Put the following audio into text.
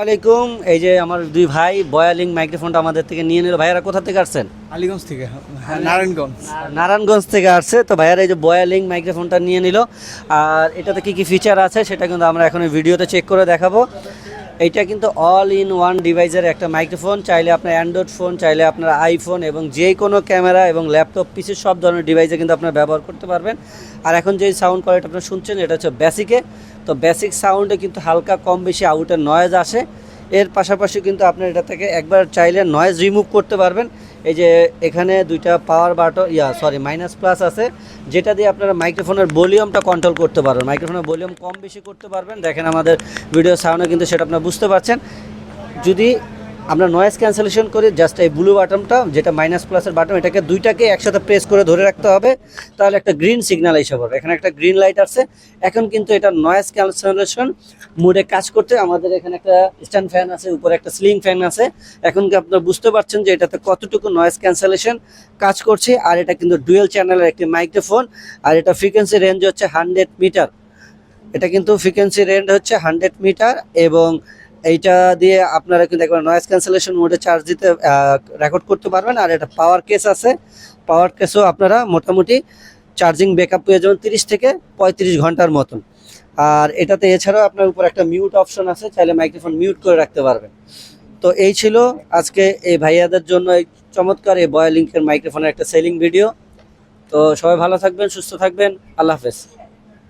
আলাইকুম। এই যে আমার দুই ভাই বয়ালিং মাইক্রোফোনটা আমাদের থেকে নিয়ে নিল। ভাইয়ারা কোথা থেকে আসছেন? আলীগঞ্জ থেকে হ্যাঁ, নারায়ণগঞ্জ। নারায়ণগঞ্জ থেকে আসছে। তো ভাইয়ারা এই যে বয়ালিং মাইক্রোফোনটা নিয়ে নিল। আর এটাতে কি কি ফিচার আছে সেটা কিন্তু আমরা এখন ভিডিওতে চেক করে দেখাবো। এইটা কিন্তু অল ইন ওয়ান ডিভাইসের একটা মাইক্রোফোন। চাইলে আপনার অ্যান্ড্রয়েড ফোন চাইলে আপনার আইফোন এবং যে কোনো ক্যামেরা এবং ল্যাপটপ পিসি সব ধরনের ডিভাইসে কিন্তু আপনারা ব্যবহার করতে পারবেন। আর এখন যে সাউন্ড কোয়ালিটি আপনারা শুনছেন এটা হচ্ছে বেসিকে তো বেসিক সাউন্ডে কিন্তু হালকা কম বেশি আউটের নয়েজ আসে। এর পাশাপাশি কিন্তু আপনি এটা থেকে একবার চাইলে নয়েজ রিমুভ করতে পারবেন। এই যে এখানে দুইটা power button yeah sorry minus plus আছে, যেটা দিয়ে আপনারা মাইক্রোফোনের ভলিউমটা কন্ট্রোল করতে পারবেন। মাইক্রোফোনের ভলিউম কম বেশি করতে পারবেন। দেখেন আমাদের ভিডিও সাউন্ডে কিন্তু সেটা আপনারা বুঝতে পারছেন। যদি আমরা নয়েজ ক্যান্সেলেশন করি জাস্ট এই ব্লু বাটনটা যেটা মাইনাস প্লাসের বাটন এটাকে দুইটাকে একসাথে প্রেস করে ধরে রাখতে হবে, তাহলে একটা গ্রিন সিগন্যাল এসে পড়বে। এখানে একটা গ্রিন লাইট আছে এখন কিন্তু এটা নয়েজ ক্যান্সেলেশন মুডে কাজ করতে আমাদের এখানে একটা স্ট্যান্ড ফ্যান আছে, উপরে একটা স্লিং ফ্যান আছে। এখন কি আপনারা বুঝতে পারছেন যে এটাতে কতটুকু নয়েজ ক্যান্সেলেশন কাজ করছে? আর এটা কিন্তু ডুয়েল চ্যানেলের একটি মাইক্রোফোন আর এটা ফ্রিকোয়েন্সি রেঞ্জ হচ্ছে হান্ড্রেড মিটার এটা কিন্তু ফ্রিকোয়েন্সি রেঞ্জ হচ্ছে হান্ড্রেড মিটার এবং এইটা দিয়ে আপনারা কিন্তু একবার নয়েজ ক্যান্সেলেশন মোডে চার্জ দিতে রেকর্ড করতে পারবেন। আর এটা পাওয়ার কেস আছে। পাওয়ার কেসও আপনারা মোটামুটি চার্জিং ব্যাকআপ পেয়ে যাবেন তিরিশ থেকে পঁয়ত্রিশ ঘণ্টার মতন। আর এটাতে এছাড়াও আপনার উপর একটা মিউট অপশন আছে, চাইলে মাইক্রোফোন মিউট করে রাখতে পারবেন। তো এই ছিল আজকে এই ভাইয়াদের জন্য এই চমৎকার এই বয়ালিংকের মাইক্রোফোনের একটা সেলিং ভিডিও তো সবাই ভালো থাকবেন, সুস্থ থাকবেন। আল্লাহ হাফেজ।